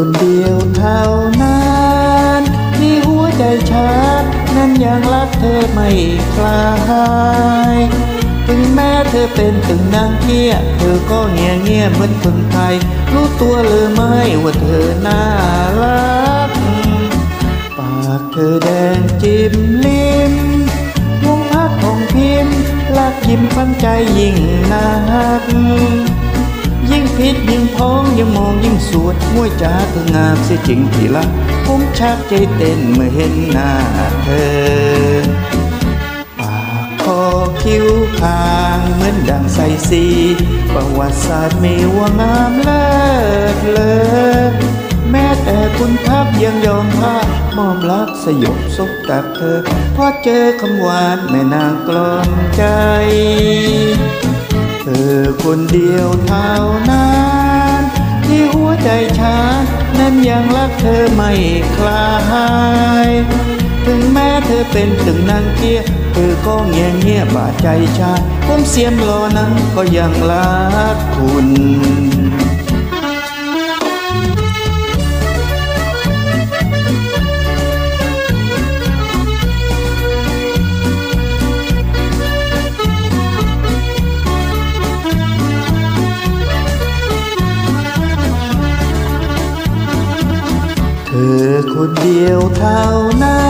คนเดียวเท่านั้นมีหัวใจชัดนั้นยังรักเธอไม่คลายถึงแม้เธอเป็นถึงนางเกี้ยเธอก็เงียเงียเหมือนคนไทย รู้ตัวหรือไม่ว่าเธอน่ารัก ปากเธอแดงจิ้มลิ้มวงพักของพิมพ์รักยิ้มฟันใจยิ่งนัก ยิ่งพิษยิ่งพ้องยิ่งมองยิ่งสวยมวยจ้าเธองามเสียจริงที่ละผมชักใจเต้นเมื่อเห็นหน้าเธอปากคอคิ้วคางเหมือนดังใสสีประวัติศาสตร์มีว่างามเลิศเลอแม้แต่คุณทัพยังยอมพามอมรักสยบซบกับเธอพอเจอคำหวานแม่นางกลอมใจ ธอคนเดียวเท่านั้นที่หัวใจฉันนั้นยังรักเธอไม่คลายถึงแม้เธอเป็นถึงนางเกียเธอก็เงียเงียบาดใจชายผมเสียมรอนั้นก็ยังรักคุณ อคนเดียวเท่านั้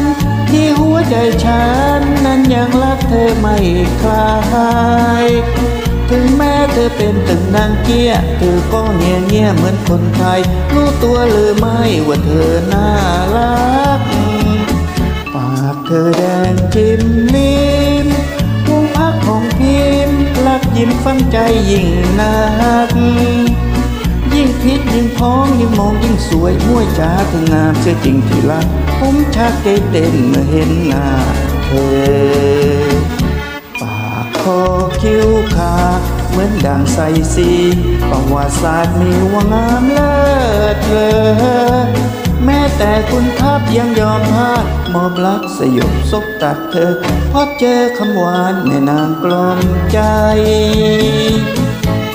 น ที่หัวใจฉันนั้นยังรักเธอไม่คลายถึงแม้เธอเป็นตึงนางเกี้ย เธอก็เงียเงียเหมือนคนไทย รู้ตัวหรือไม่ว่าเธอน่ารัก ปากเธอแดงจิ้มลิ้มวงพักของพิมพ์ลักยิ้มฟังใจยิ่งนัก พิษยิ่งพ้องยิ่งมองยิ่งสวยมวยจ้าเธองามเสียจริงที่รักผมชักเต้นเมื่อเห็นหน้าเธอ ปากคอคิ้วขาเหมือนดังใสสีประวัติศาสตร์มีว่างามเลิศเลอแม้แต่คุณทัพยังยอมพลาดมอบรักสยบซบตัดเธอเพราะเจอคำหวานในนางกลอมใจ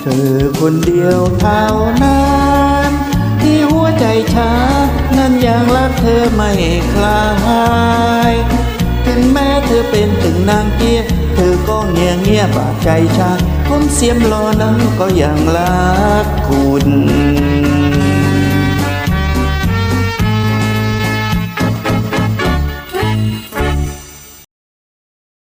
เธอคนเดียวเท่านั้น ยังรักเธอไม่คลายถึงแม้เธอเป็นถึงนางเกียเธอก็เงียเงียบาดใจชายผมเสียมรอนั้นก็ยังรักคุณ